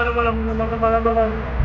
walang walang walang walang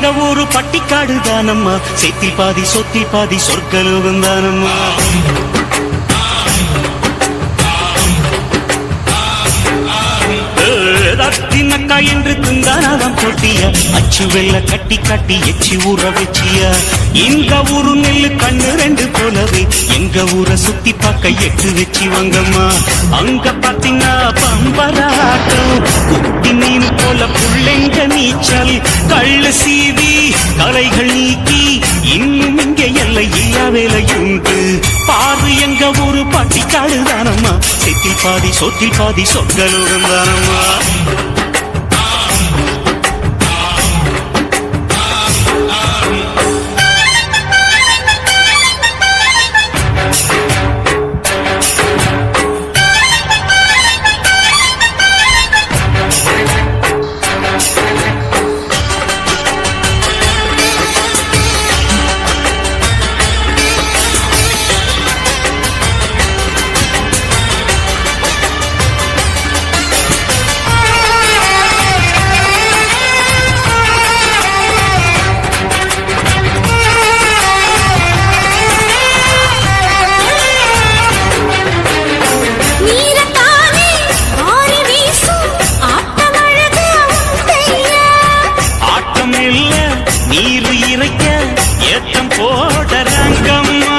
எங்க ஊரு பட்டிக்காடு தானம்மா செத்தில் பாதி சொத்தி பாதி சொர்க்கலோகம் தானம்மா என்று திந்தானாதான் போட்டிய? அச்சு வெள்ள கட்டி கட்டி எச்சி ஊற வச்சிய? இந்த ஊரு நெல்லு கண்ணு ரெண்டு போலவே எங்க ஊரை சுத்தி பார்க்க எட்டு வச்சு வாங்கம்மா. அங்க பாத்தீங்கன்னா பம்பராட்டம் குட்டி மீன் போல புள்ளெங்க நீச்சல் கள்ளு சீவி கலைகள் நீக்கி இன்னும் இங்க எல்லை இல்லா வேலையுண்டு பாரு எங்க ஊரு பட்டிக்காடு தானம்மா செத்தில் பாதி சொத்தில் பாதி சொற்களோடும் தானம்மா ஏத்தம் போட ரங்கம்மா.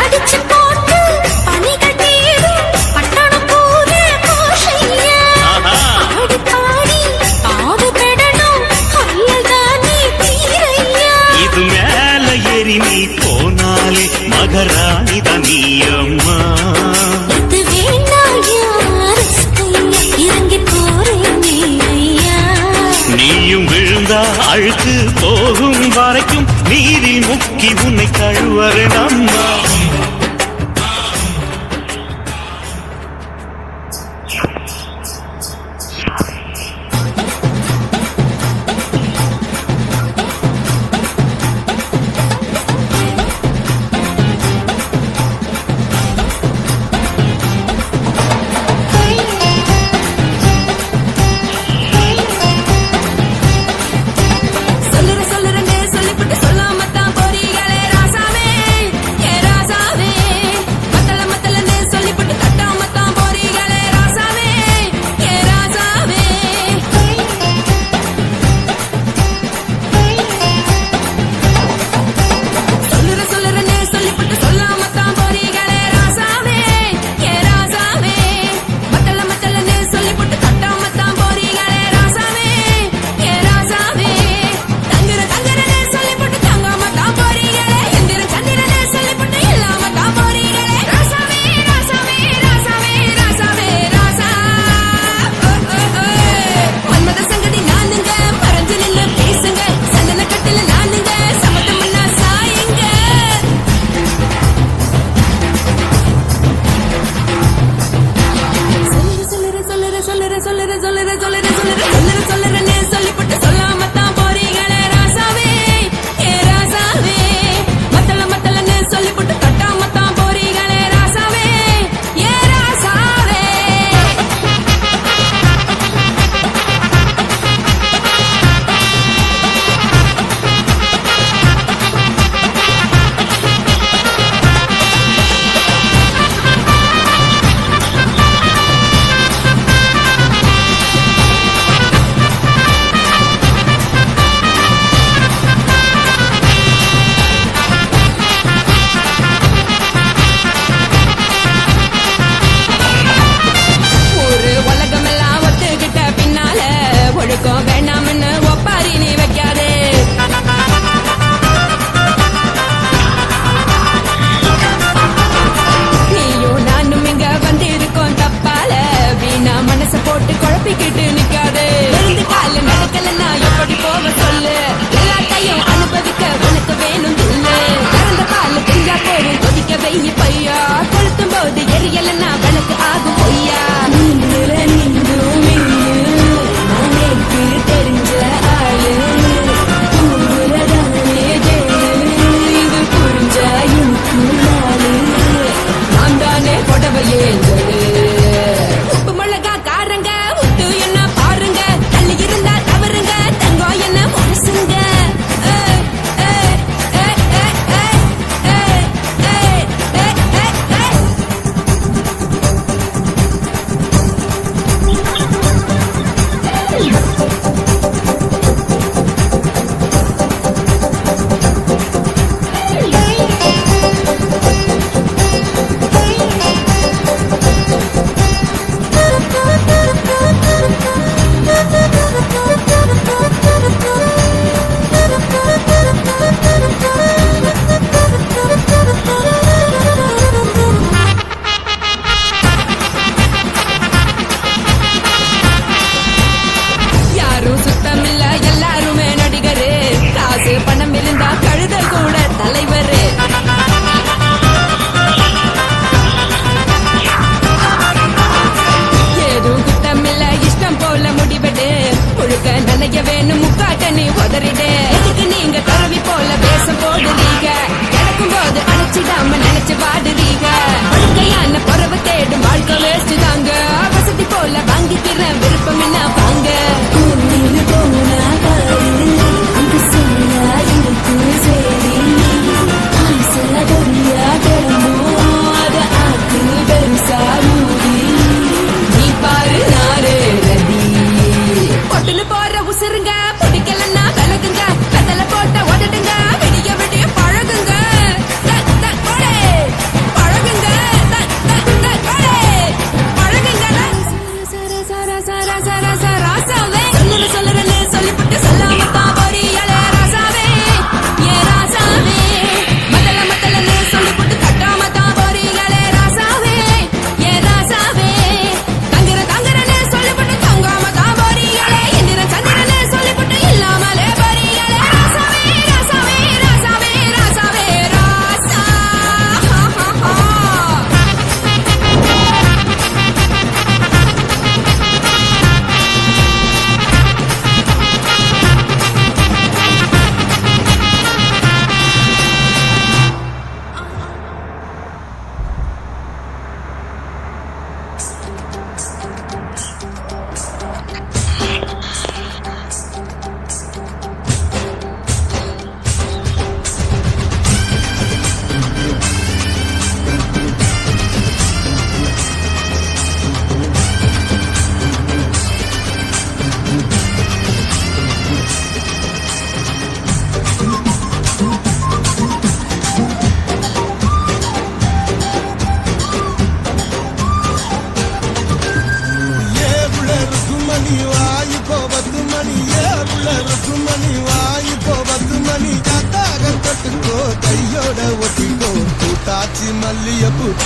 அடிச்சு போட்டு பனிகள் தேடும் பட்டணம் போல கோஷையா. பாடி பாடு பெடணும் அல்லதானே தீரையா இது மேல ஏறி நீ போனாலே மகராணி தனியம்மா இது வேண்டாம் யார் இறங்கி போறேனே ஐயா. நீயும் விழுந்தா அழுக்கு போகும் வரைக்கும் நீரில் முக்கி உன்னை கழுவரு நம்மா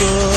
good.